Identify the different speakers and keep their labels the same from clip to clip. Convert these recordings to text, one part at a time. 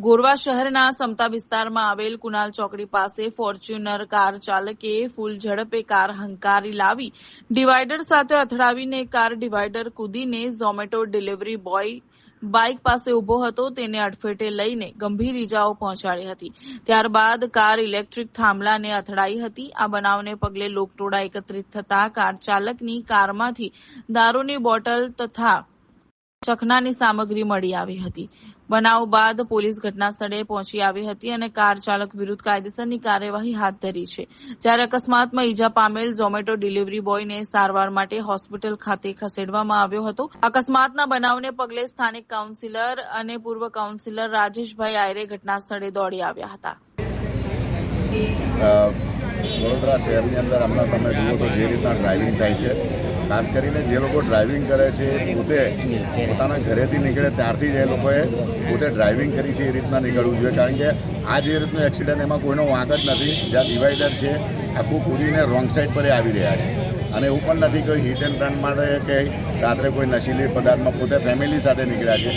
Speaker 1: ગોરવા શહેરના સમતા વિસ્તારમાં આવેલ કુનાલ ચોકડી પાસે ફોર્ચ્યુનર કાર ચાલકે ફૂલ ઝડપે કાર હંકારી લાવી ડિવાઈડર સાથે અથડાવીને કાર ડિવાઈડર કૂદીને ઝોમેટો ડિલિવરી બોય બાઇક પાસે ઊભો હતો, તેને અડફેટે લઈને ગંભીર ઇજાઓ પહોંચાડી હતી. ત્યારબાદ કાર ઇલેક્ટ્રિક થાંભલાને અથડાઈ હતી. આ બનાવને પગલે લોકટોળા એકત્રિત થતા કાર ચાલકની કારમાંથી દારૂની બોટલ તથા ચખનાની સામગ્રી મળી આવી હતી. બનાવ બાદ પોલીસ ઘટનાસ્થળે પહોંચી આવી હતી અને કાર ચાલક વિરુદ્ધ કાયદેસરની કાર્યવાહી હાથ ધરી છે. જ્યારે અકસ્માતમાં ઈજા પામેલ ઝોમેટો ડિલિવરી બોયને સારવાર માટે હોસ્પિટલ ખાતે ખસેડવામાં આવ્યો હતો. અકસ્માતના બનાવને પગલે સ્થાનિક કાઉન્સિલર અને પૂર્વ કાઉન્સિલર રાજેશભાઈ આયરે ઘટનાસ્થળે દોડી આવ્યા હતા.
Speaker 2: વડોદરા શહેરની અંદર હમણાં તમે જુઓ તો જે રીતના ડ્રાઇવિંગ થાય છે ખાસ કરીને જે લોકો ડ્રાઇવિંગ કરે છે, પોતે પોતાના ઘરેથી નીકળે ત્યારથી જ એ લોકોએ પોતે ડ્રાઇવિંગ કરી છે એ રીતના નીકળવું જોઈએ. કારણ કે આ જે રીતનું એક્સિડન્ટ એમાં કોઈનો વાંક જ નથી. જ્યાં ડિવાઈડર છે, આખું કૂદીને રોંગ સાઈડ પર આવી રહ્યા છે. અને એવું પણ નથી કોઈ હિટ એન્ડ રન માટે કે રાત્રે કોઈ નશીલી પદાર્થમાં પોતે ફેમિલી સાથે નીકળ્યા છે.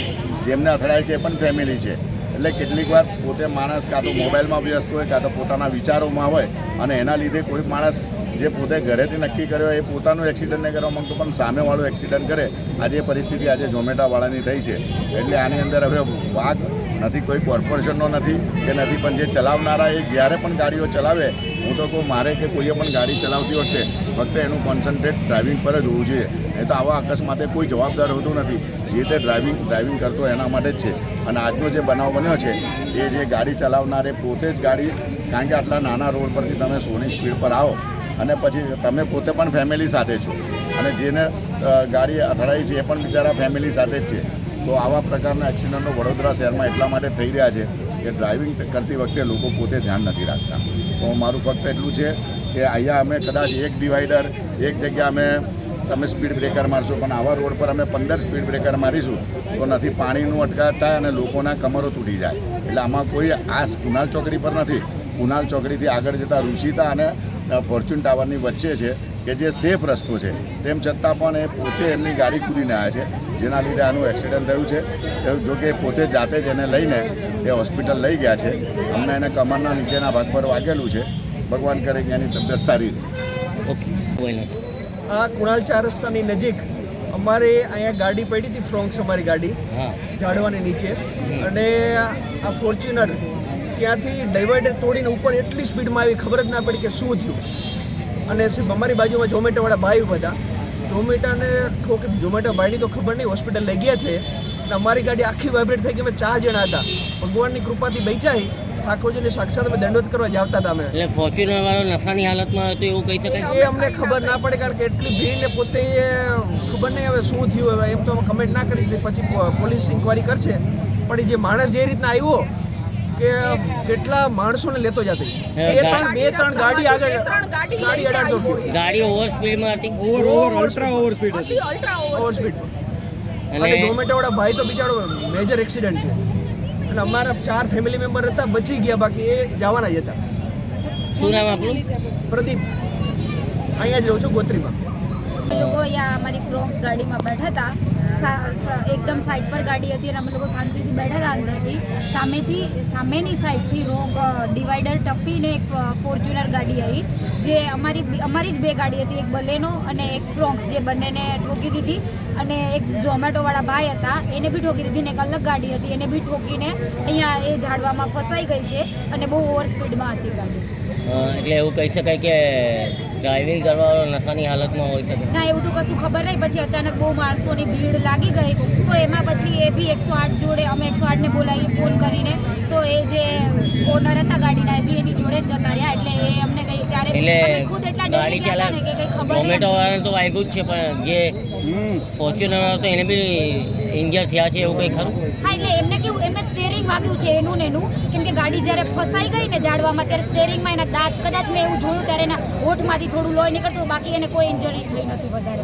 Speaker 2: જેમને અથડાય છે એ પણ ફેમિલી છે. એટલે કેટલીક વાર પોતે માણસ કાં તો મોબાઈલમાં વ્યસ્ત હોય, કાં તો પોતાના વિચારોમાં હોય અને એના લીધે કોઈ માણસ જે પોતે ઘરેથી નક્કી કર્યો એ પોતાનું એક્સિડન્ટ નહીં કરવા માગતો, પણ સામેવાળો એક્સિડન્ટ કરે, આજે પરિસ્થિતિ આજે ઝોમેટાવાળાની થઈ છે. એટલે આની અંદર હવે વાઘ નથી, કોઈ કોર્પોરેશનનો નથી કે નથી, પણ જે ચલાવનારા એ જ્યારે પણ ગાડીઓ ચલાવે, હું તો કહું મારે કે કોઈએ પણ ગાડી ચલાવતી વખતે ફક્ત એનું કોન્સન્ટ્રેટ ડ્રાઇવિંગ પર જ હોવું જોઈએ. નહીં તો આવા અકસ્માતે કોઈ જવાબદાર હોતું નથી. જે તે ડ્રાઇવિંગ ડ્રાઇવિંગ કરતો એના માટે જ છે. અને આજનો જે બનાવ બન્યો છે, એ જે ગાડી ચલાવનારે પોતે જ ગાડી, કારણ કે આટલા નાના રોડ પરથી તમે સોની સ્પીડ પર આવો અને પછી તમે પોતે પણ ફેમિલી સાથે છો. અને જેને ગાડી અથડાઈ છે એ પણ બિચારા ફેમિલી સાથે જ છે. તો આવા પ્રકારના એક્સિડન્ટો વડોદરા શહેરમાં એટલા માટે થઈ રહ્યા છે કે ડ્રાઇવિંગ કરતી વખતે લોકો પોતે ધ્યાન નથી રાખતા. તો મારું ફક્ત એટલું છે કે અહીંયા અમે કદાચ એક ડિવાઈડર એક જગ્યા અમે, તમે સ્પીડ બ્રેકર મારશો, પણ આવા રોડ પર અમે પંદર સ્પીડ બ્રેકર મારીશું, તો નથી પાણીનું અટકાત થાય અને લોકોના કમરો તૂટી જાય. એટલે આમાં કોઈ આ કુનાલ ચોકડી પર નથી. કુનાલ ચોકડીથી આગળ જતાં ઋષિતા અને ફોર્ચ્યુન ટાવરની વચ્ચે છે કે જે સેફ રસ્તો છે. તેમ છતાં પણ એ પોતે એમની ગાડી કૂદીને આવ્યા છે. જેના લીધે આનું એક્સિડન્ટ થયું છે. જો કે પોતે જાતે જ એને લઈને એ હોસ્પિટલ લઈ ગયા છે. અમને એને કમરના નીચેના ભાગ પર વાગેલું છે. ભગવાન કરે કે એની તબિયત સારી રહે.
Speaker 3: ઓકે
Speaker 4: આ કુણાલ ચાર રસ્તાની નજીક અમારે અહીંયા ગાડી પડી હતી ફ્રોન્ક્સ અમારી ગાડી
Speaker 3: હા.
Speaker 4: ઝાડવાની નીચે. અને આ ફોર્ચ્યુનર ત્યાંથી ડિવાઈડર તોડીને ઉપર એટલી સ્પીડમાં આવી ખબર જ ના પડી કે શું થયું. અને અમારી બાજુમાં ઝોમેટોવાળા ભાઈ બધા ઝોમેટાને ઠોક ઝોમેટો ભાઈની તો ખબર નહીં હોસ્પિટલ લઈ ગયા છે. અને અમારી ગાડી આખી વાઇબ્રેટ થઈ ગઈ અમે ચાર જણા હતા. ભગવાનની કૃપાથી બેચાઈ. ઠાકોરજીને સાક્ષાત અમે દંડોત કરવા જ આવતા હતા અમે.
Speaker 3: એટલે ફોર્ચ્યુનર વાળો નશાની હાલતમાં હતો એવું કહી શકાય?
Speaker 4: એ અમને ખબર ના પડે કારણ કે એટલી ભીડ ને પોતે ખબર નહીં હવે શું થયું હવે એમ તો અમે કમેન્ટ ના કરીશ પછી પોલીસ ઇન્કવાયરી કરશે. પણ એ જે માણસ જે રીતના આવ્યો કે કેટલા માણસોને લેતો જતી? બે ત્રણ બે ત્રણ ગાડી આગળ ગાડી અડાડતો
Speaker 3: ગાડી ઓવર સ્પીડમાં હતી.
Speaker 4: ઓવર સ્પીડ ઓવર સ્પીડ અને ઝોમેટો વાળા ભાઈ તો બિચારો મેજર એક્સિડન્ટ છે. અને અમારા ચાર ફેમિલી મેમ્બર હતા બચી ગયા બાકી એ જવાના જ હતા.
Speaker 3: શું નામ આપણું?
Speaker 4: પ્રદીપ. અહીંયા જ રહું છું ગોત્રીમાં.
Speaker 5: લોકો અહીંયા અમારી ફ્રોક્સ ગાડીમાં બેઠા હતા. એકદમ સાઈડ પર ગાડી હતી અને અમે લોકો શાંતિથી બેઠા હતા અંદરથી. સામેથી, સામેની સાઈડથી રોગ ડિવાઈડર ટપીને એક ફોર્ચ્યુનર ગાડી આવી, જે અમારી અમારી જ બે ગાડી હતી, એક બલેનો અને એક ફ્રોક્સ જે બંનેને ઠોકી દીધી અને એક ઝોમેટોવાળા ભાઈ હતા, એને બી ઠોકી દીધી ને એક અલગ ગાડી હતી, એને બી ઠોકીને અહીંયા એ ઝાડવામાં ફસાઈ ગઈ છે અને બહુ ઓવર સ્પીડમાં હતી ગાડી.
Speaker 3: એટલે એવું કહી શકાય કે ડ્રાઇવિંગ કરવાવાળો નશાની હાલતમાં હોય શકે
Speaker 5: ના એવું તો કશું ખબર નહીં. પછી અચાનક બહુ માણસોની ભીડ લાગી ગઈ. તો એમાં પછી એ બી એકસો આઠ જોડે અમે એકસો આઠને બોલાવીએ ફોન કરીને તો એ જે ઓનર હતા ગાડીના એ બી એની જોડે જ જતા રહ્યા. એટલે એ અમને કઈ ત્યારે
Speaker 3: એટલે
Speaker 5: ખુદ એટલા ડરી
Speaker 3: ગાડી
Speaker 5: ગયા હતા ને કે કઈ ખબર
Speaker 3: ટોમેટો વાળાને તો વાગ્યું જ છે પણ જે ફોર્ચ્યુનર તો એને બી ઇન્જર થયા છે એવું કંઈ ખરું?
Speaker 5: હા એટલે એમને કેવું એમને સ્ટેરિંગ વાગ્યું છે એનું ને એનું કે ગાડી જ્યારે ફસાઈ ગઈ ને ઝાડવામાં, ત્યારે સ્ટેરિંગમાં એના દાંત કદાચ મેં એવું જોયું ત્યારે એના હોઠમાંથી થોડું લોહી નીકળતું, બાકી એને કોઈ ઇન્જરી થઈ નથી વધારે.